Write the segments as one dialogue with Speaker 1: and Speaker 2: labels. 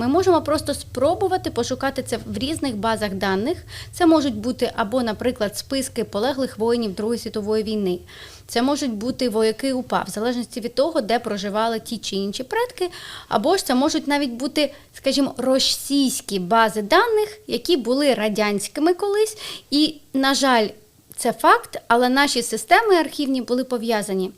Speaker 1: Ми можемо просто спробувати пошукати це в різних базах даних. Це можуть бути або, наприклад, списки полеглих воїнів Другої світової війни. Це можуть бути вояки УПА, в залежності від того, де проживали ті чи інші предки, або ж це можуть навіть бути, скажімо, російські бази даних, які були радянськими колись. І, на жаль, це факт, але наші системи архівні були пов'язані.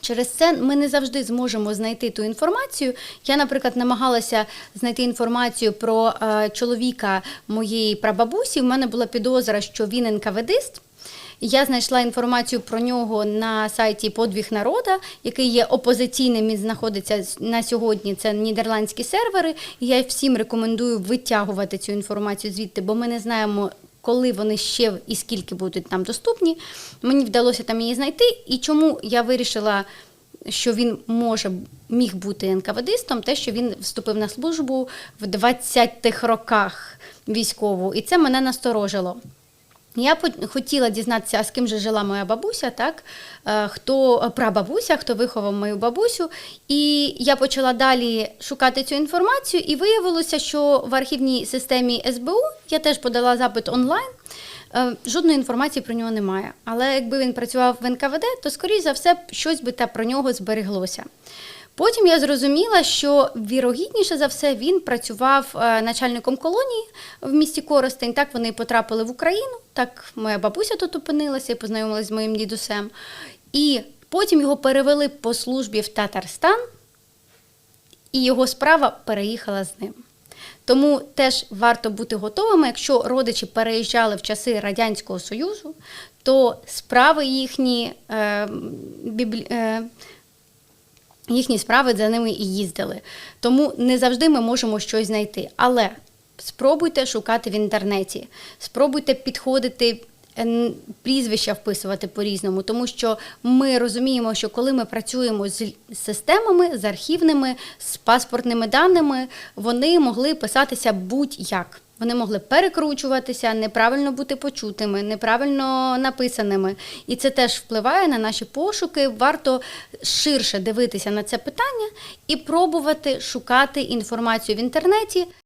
Speaker 1: Через це ми не завжди зможемо знайти ту інформацію. Я, наприклад, намагалася знайти інформацію про е, чоловіка моєї прабабусі. У мене була підозра, що він НКВДист. Я знайшла інформацію про нього на сайті Подвіг народа, який є опозиційним. Він знаходиться на сьогодні. Це нідерландські сервери. Я всім рекомендую витягувати цю інформацію звідти, бо ми не знаємо. Коли вони ще і скільки будуть там доступні, мені вдалося там її знайти. І чому я вирішила, що він може міг бути НКВДистом, те, що він вступив на службу в 20-х роках військову, і це мене насторожило. Я хотіла дізнатися, з ким же жила моя бабуся, так? Е, Хто прабабуся, хто виховав мою бабусю. І я почала далі шукати цю інформацію, і виявилося, що в архівній системі СБУ я теж подала запит онлайн. е, Жодної інформації про нього немає. Але якби він працював в НКВД, то скоріш за все щось би та про нього збереглося. Потім я зрозуміла, що вірогідніше за все він працював е, начальником колонії в місті Коростень. Так вони потрапили в Україну. Так моя бабуся тут опинилася і познайомилася з моїм дідусем. І потім його перевели по службі в Татарстан, і його справа переїхала з ним. Тому теж варто бути готовими, якщо родичі переїжджали в часи Радянського Союзу, то справи їхні, е, біблі, е, їхні справи за ними і їздили. Тому не завжди ми можемо щось знайти. Але спробуйте шукати в інтернеті, спробуйте підходити. Прізвища вписувати по-різному, тому що ми розуміємо, що коли ми працюємо з системами, з архівними, з паспортними даними, вони могли писатися будь-як. Вони могли перекручуватися, неправильно бути почутими, неправильно написаними. І це теж впливає на наші пошуки. Варто ширше дивитися на це питання і пробувати шукати інформацію в інтернеті.